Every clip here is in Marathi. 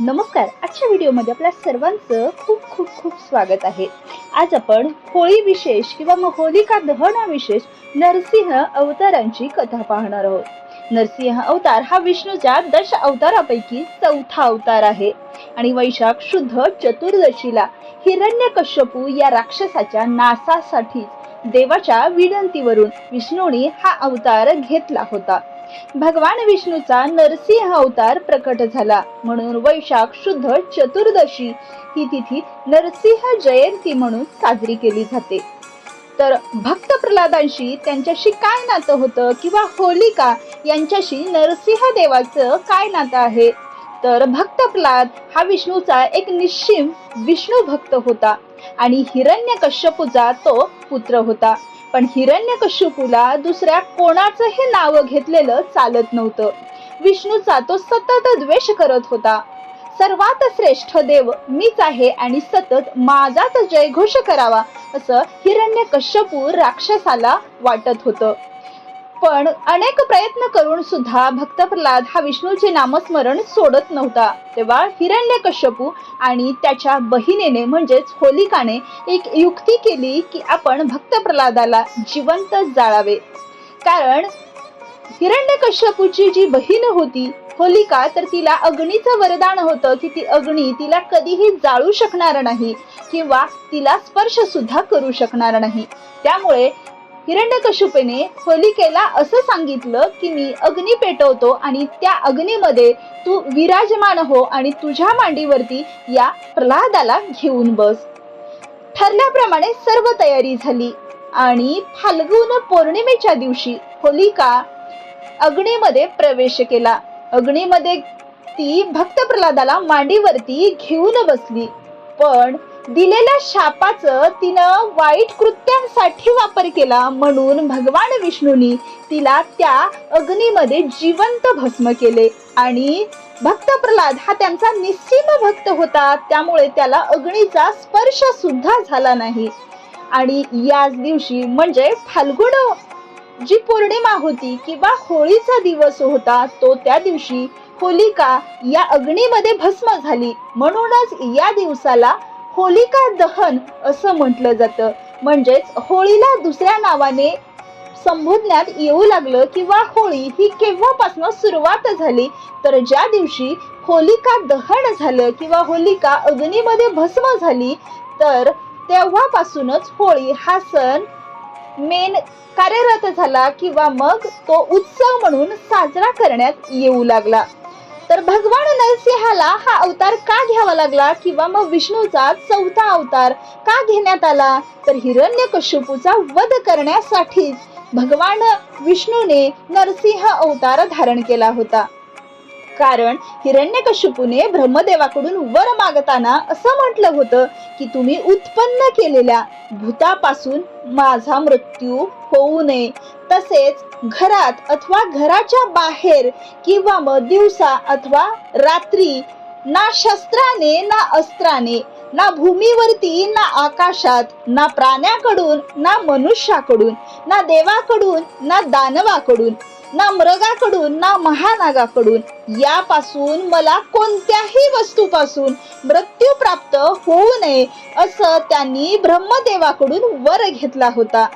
नमस्कार आजच्या व्हिडिओमध्ये आपल्या सर्वांचं खूप खूप खूप स्वागत आहे. आज आपण होळी विशेष किंवा मग होलिका दहन विशेष नरसिंह अवतारांची कथा पाहणार आहोत. नरसिंह अवतार हा विष्णूच्या दश अवतारापैकी चौथा अवतार आहे. आणि वैशाख शुद्ध चतुर्दशीला हिरण्यकश्यपू या राक्षसाच्या नासासाठी देवाच्या विनंतीवरून विष्णूने हा अवतार घेतला होता. भगवान विष्णूचा नरसिंह अवतार प्रकट झाला. म्हणून वैशाख शुद्ध चतुर्दशी ही तिथी नरसिंह जयंती म्हणून साजरी केली जाते. तर भक्त प्रल्हादांशी त्यांच्याशी काय नातं होतं किंवा होलिका यांच्याशी नरसिंह देवाचं काय नातं आहे? तर भक्त प्रल्हाद हा विष्णूचा एक निश्चिम विष्णू भक्त होता आणि हिरण्यकश्यपूचा तो पुत्र होता. पण हिरण्यकश्यपूला दुसऱ्या कोणाचंही नाव घेतलेलं चालत नव्हतं. विष्णूचा तो सतत द्वेष करत होता. सर्वात श्रेष्ठ देव मीच आहे आणि सतत माझाच जयघोष करावा असं हिरण्यकश्यपू राक्षसाला वाटत होतं. पण अनेक प्रयत्न करून सुद्धा भक्त प्रल्हाद हा विष्णूचे नामस्मरण सोडत नव्हता. तेव्हा हिरण्यकश्यपू आणि त्याच्या बहिणीने म्हणजेच होलिकाने एक युक्ती केली की आपण भक्त प्रल्हादाला जिवंत जाळावे. कारण हिरण्यकश्यपूची जी बहीण होती होलिका तर तिला अग्नीचं वरदान होतं की ती अग्नी तिला कधीही जाळू शकणार नाही किंवा तिला स्पर्श सुद्धा करू शकणार नाही. त्यामुळे हिरण्यकश्यपेने होलिकेला असं सांगितलं की मी अग्नी पेटवतो आणि त्या अग्नीमध्ये तू विराजमान हो आणि तुझ्या मांडीवरती या प्रल्हादाला घेऊन बस. ठरल्याप्रमाणे सर्व तयारी झाली आणि फाल्गुन पौर्णिमेच्या दिवशी होलिका अग्नीमध्ये प्रवेश केला. अग्नीमध्ये ती भक्त प्रल्हादाला मांडीवरती घेऊन बसली. पण दिलेल्या शापाचं तिनं वाईट कृत्यांसाठी वापर केला म्हणून भगवान विष्णूनी तिला त्या अग्नीमध्ये जिवंत भस्म केले. आणि भक्त प्रल्हाद हा त्यांचा निस्सीम भक्त होता त्यामुळे त्याला अग्नीचा स्पर्श सुद्धा झाला नाही. आणि याच दिवशी म्हणजे फाल्गुन जी पौर्णिमा होती किंवा होळीचा दिवस होता तो त्या दिवशी होलिका या अग्नीमध्ये भस्म झाली. म्हणूनच या दिवसाला होलिका दहन असं म्हटलं जातं. म्हणजेच होळीला दुसऱ्या नावाने संबोधण्यात येऊ लागलं किंवा होळी ही केव्हापासून सुरुवात झाली तर ज्या दिवशी होलिका दहन झालं किंवा होलिका अग्नीमध्ये भस्म झाली तर तेव्हापासूनच होळी हा सण मेन कार्यरत झाला किंवा मग तो उत्सव म्हणून साजरा करण्यात येऊ लागला. तर भगवान नरसिंहाला हा अवतार का घ्यावा लागला किंवा मग विष्णूचा चौथा अवतार का घेण्यात आला? तर हिरण्यकश्यपूचा वध करण्यासाठीच भगवान विष्णूने नरसिंह अवतार धारण केला होता. कारण हिरण्यकश्यपूने ब्रह्मदेवाकडून वर मागताना असं म्हटलं होतं की तुम्ही उत्पन्न केलेल्या भूतापासून माझा मृत्यू होऊ नये. तसेच घरात अथवा घराच्या बाहेर किंवा मग दिवसा अथवा रात्री ना शस्त्राने ना अस्त्राने ना भूमीवरती ना आकाशात ना प्राण्याकडून ना मनुष्याकडून ना देवाकडून ना दानवाकडून ना मृगाकडून ना महानागाकडून यापासून मला कोणत्याही वस्तूपासून मृत्यू प्राप्त होऊ नये असं त्यांनी ब्रह्मदेवाकडून वर घेतला होता.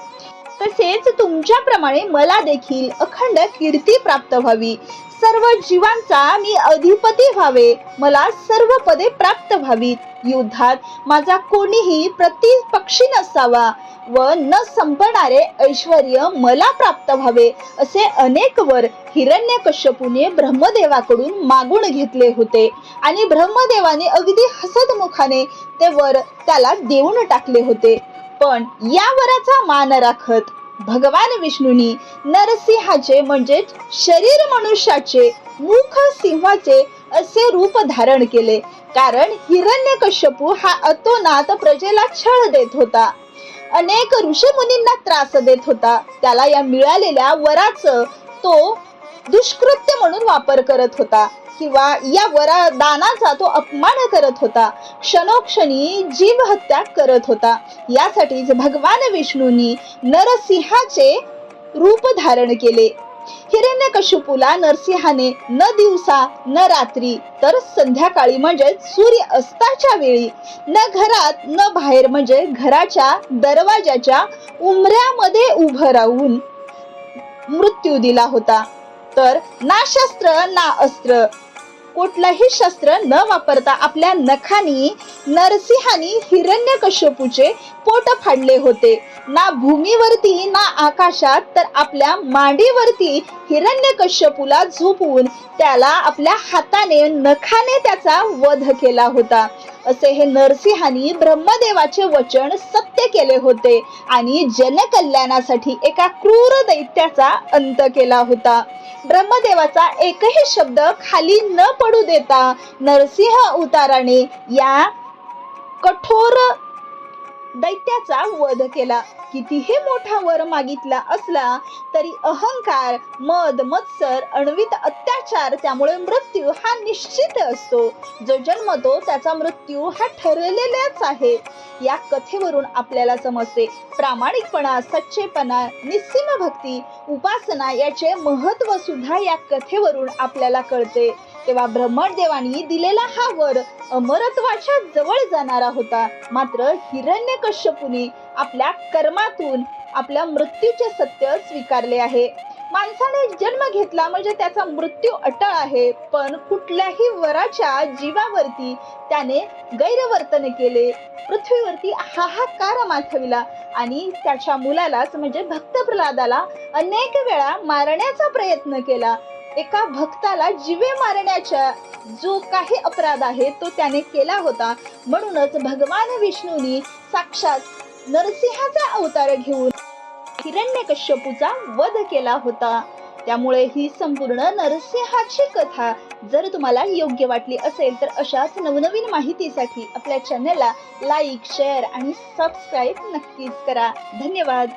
तसेच तुमच्याप्रमाणे मला देखील अखंड कीर्ती प्राप्त व्हावी. सर्व जीवांचा मी अधिपती व्हावे. मला सर्व पदे प्राप्त व्हावीत. युद्धात माझा कोणीही प्रतिपक्षी नसावा व न संपणारे ऐश्वर मला प्राप्त व्हावे असे अनेक वर हिरण्यकश्यपूने ब्रह्मदेवाकडून मागून घेतले होते. आणि ब्रह्मदेवाने अगदी हसतमुखाने ते वर त्याला देऊन टाकले होते. पण या वराचा मान राखत. भगवान विष्णूंनी नरसिंहाचे म्हणजे शरीर मनुष्याचे मुख सिंहाचे असे रूप धारण केले. कारण हिरण्यकश्यपू हा अतोनात प्रजेला छळ देत होता. अनेक ऋषीमुनींना त्रास देत होता. त्याला या मिळालेल्या वराचं तो दुष्कृत्य म्हणून वापर करत होता. किंवा या वरा दानाचा तो अपमान करत होता. क्षणोक्षणी जीव हत्या करत होता. यासाठीच भगवान विष्णूंनी नरसिंहाचे रूप धारण केले. हिरण्यकशिपूला नरसिंहाने न दिवसा न रात्री तर संध्याकाळी म्हणजे सूर्य अस्ताच्या वेळी न घरात न बाहेर म्हणजे घराच्या दरवाजाच्या उमऱ्यामध्ये उभं राहून मृत्यू दिला होता. तर ना शस्त्र ना अस्त्र कुठलंही शस्त्र न वापरता आपल्या नखानी नरसिंहानी हिरण्यकश्यपूचे पोट फाडले होते. ना भूमीवरती ना आकाशात तर आपल्या मांडीवरती हिरण्यकश्यपूला झोपवून त्याला आपल्या हाताने नखाने त्याचा वध केला होता. असे हे नरसिंहानी ब्रह्मदेवाचे वचन सत्य केले होते आणि जनकल्याणासाठी एका क्रूर दैत्याचा अंत केला होता. ब्रह्मदेवाचा एकही शब्द खाली न पडू देता नरसिंह उताराने या कठोर दैत्याचा वध केला. कितीही मोठा वर मागितला असला तरी अहंकार मद मत्सर अण्वित अत्याचार त्यामुळे मृत्यू हा निश्चित असतो. जो जन्मतो त्याचा मृत्यू हा ठरलेलाच आहे. या कथेवरून आपल्याला समजते प्रामाणिकपणा सच्चेपणा निस्सीम भक्ती उपासना याचे महत्त्व सुद्धा या कथेवरून आपल्याला कळते. तेव्हा ब्रह्मदेवानी दिलेला हा वर अमरत्वाच्या जवळ जाणारा होता. मात्र हिरण्यकश्यपूने आपल्या कर्मातून आपल्या मृत्यूचे सत्य स्वीकारले आहे. माणसाने जन्म घेतला म्हणजे त्याचा मृत्यू अटळ आहे. पण कुठल्याही वराच्या जीवावरती त्याने गैरवर्तन केले. पृथ्वीवरती हाहाकार माथविला आणि त्याच्या मुलालाच म्हणजे भक्त प्रल्हादाला अनेक वेळा मारण्याचा प्रयत्न केला. एका भक्ताला जीवे मारण्याच्या जो काही अपराध आहे तो त्याने केला होता. म्हणूनच भगवान विष्णूनी साक्षात नरसिंहाचा अवतार घेऊन हिरण्यकश्यपूचा वध केला होता. त्यामुळे ही संपूर्ण नरसिंहाची कथा जर तुम्हाला योग्य वाटली असेल तर अशाच नवनवीन माहितीसाठी आपल्या चॅनलला लाईक शेअर आणि सबस्क्राईब नक्कीच करा. धन्यवाद.